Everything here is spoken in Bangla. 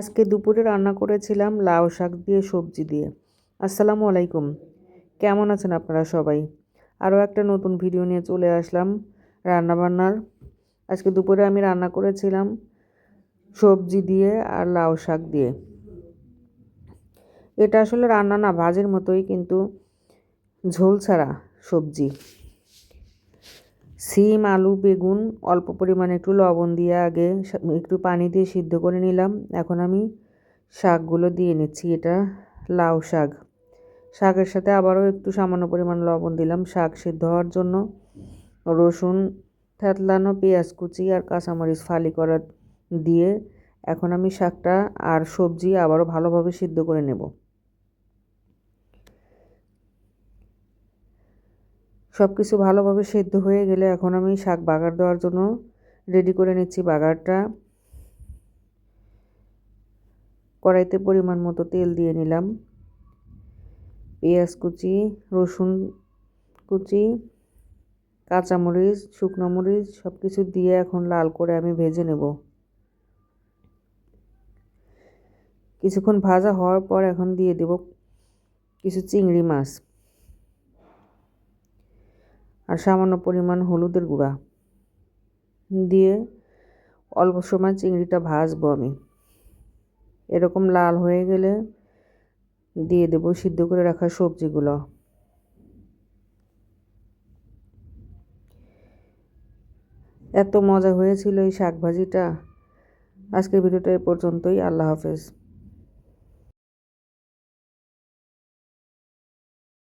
আজকে দুপুরে রান্না করেছিলাম লাউ শাক দিয়ে সবজি দিয়ে। আসসালামু আলাইকুম। কেমন আছেন আপনারা সবাই? আরও একটা নতুন ভিডিও নিয়ে চলে আসলাম রান্নাবান্নার। আজকে দুপুরে আমি রান্না করেছিলাম সবজি দিয়ে আর লাউ শাক দিয়ে। এটা আসলে রান্না না, ভাজের মতোই, কিন্তু ঝোল ছাড়া সবজি। সিম, আলু, বেগুন, অল্প পরিমাণে একটু লবণ দিয়ে আগে একটু পানি দিয়ে সিদ্ধ করে নিলাম। এখন আমি শাকগুলো দিয়ে নিচ্ছি, এটা লাউ শাক। শাকের সাথে আবারও একটু সামান্য পরিমাণ লবণ দিলাম। শাক সিদ্ধ হওয়ার জন্য রসুন, থেতলানো পেঁয়াজ কুচি আর কাঁচামরিচ ফালি করা দিয়ে এখন আমি শাকটা আর সবজি আবারও ভালোভাবে সিদ্ধ করে নেব। সব কিছু ভালোভাবে সেদ্ধ হয়ে গেলে এখন আমি শাক বাগার দেওয়ার জন্য রেডি করে নিচ্ছি বাগারটা। কড়াইতে পরিমাণ মতো তেল দিয়ে নিলাম। পেঁয়াজ কুচি, রসুন কুচি, কাঁচামরিচ, শুকনো মরিচ সব কিছু দিয়ে এখন লাল করে আমি ভেজে নেব। কিছুক্ষণ ভাজা হওয়ার পর এখন দিয়ে দেব কিছু চিংড়ি মাছ। আর সামান্য পরিমাণ হলুদের গুঁড়া দিয়ে অল্প সময় চিংড়িটা ভাজবো আমি। এরকম লাল হয়ে গেলে দিয়ে দেব সিদ্ধ করে রাখা সবজিগুলো। এত মজা হয়েছিল এই শাক ভাজিটা আজকের ভিডিওটা এ পর্যন্তই। আল্লাহ হাফেজ।